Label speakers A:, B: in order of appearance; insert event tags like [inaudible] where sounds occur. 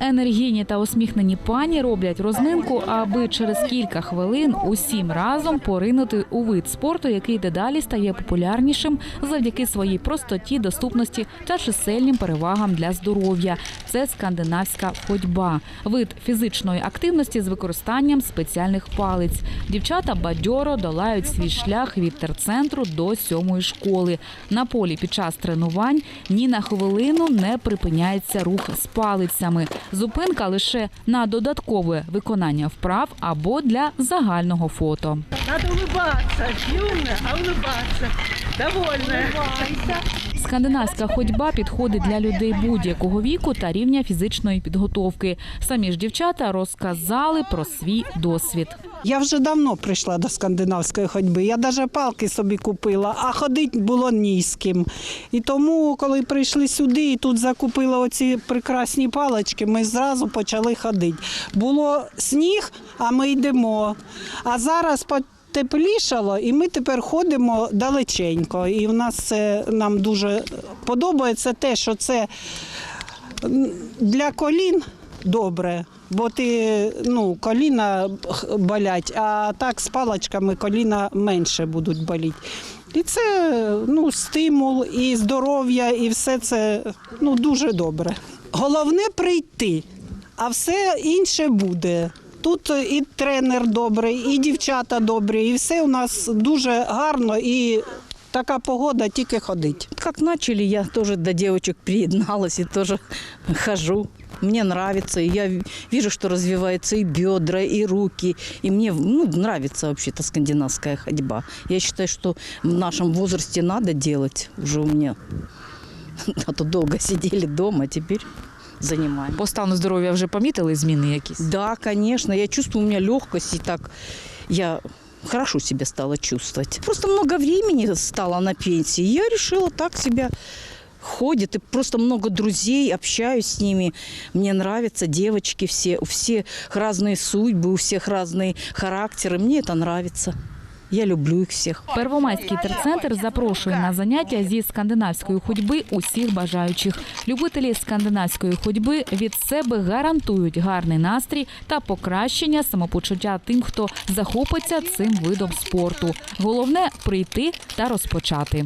A: Енергійні та усміхнені пані роблять розминку, аби через кілька хвилин усім разом поринути у вид спорту, який дедалі стає популярнішим завдяки своїй простоті, доступності та чисельним перевагам для здоров'я. Це скандинавська ходьба, вид фізичної активності з використанням спеціальних палиць. Дівчата бадьоро долають свій шлях від терцентру до сьомої школи. На полі під час тренувань ні на хвилину не припиняється рух з палицями. Зупинка лише на додаткове виконання вправ або для загального фото.
B: Треба улыбатися, юная, а улыбатися. Довольная.
A: Скандинавська ходьба підходить для людей будь-якого віку та рівня фізичної підготовки. Самі ж дівчата розказали про свій досвід.
C: Я вже давно прийшла до скандинавської ходьби. Я навіть палки собі купила, а ходити було ні з ким. І тому, коли прийшли сюди і тут закупили оці прекрасні палички, ми зразу почали ходити. Було сніг, а ми йдемо. А зараз потеплішало, і ми тепер ходимо далеченько. І в нас це нам дуже подобається те, що це для колін добре. Бо ти ну, коліна болять, а так з паличками коліна менше будуть боліти. І це ну, стимул, і здоров'я, і все це ну, дуже добре. Головне прийти, а все інше буде. Тут і тренер добрий, і дівчата добрі, і все у нас дуже гарно, і така погода тільки ходить.
D: Как начали, я тоже до девочек приедналась и тоже хожу. Мне нравится, я ви- вижу, что развиваются и бедра, и руки. И мне ну, нравится вообще-то скандинавская ходьба. Я считаю, что в нашем возрасте надо делать уже у меня. [laughs] А то долго сидели дома, а теперь занимаем.
E: По стану здоров'я вже помітили зміни якісь?
D: Да, конечно, я чувствую, у меня легкость, и так я хорошо себя стала чувствовать. Просто много времени стало на пенсии. Я решила так себя ходит, и просто много друзей, общаюсь с ними. Мне нравятся девочки все, у всех разные судьбы, у всех разные характеры. Мне это нравится. Я люблю їх всіх.
A: Первомайський терцентр запрошує на заняття зі скандинавської ходьби усіх бажаючих. Любителі скандинавської ходьби від себе гарантують гарний настрій та покращення самопочуття тим, хто захопиться цим видом спорту. Головне прийти та розпочати.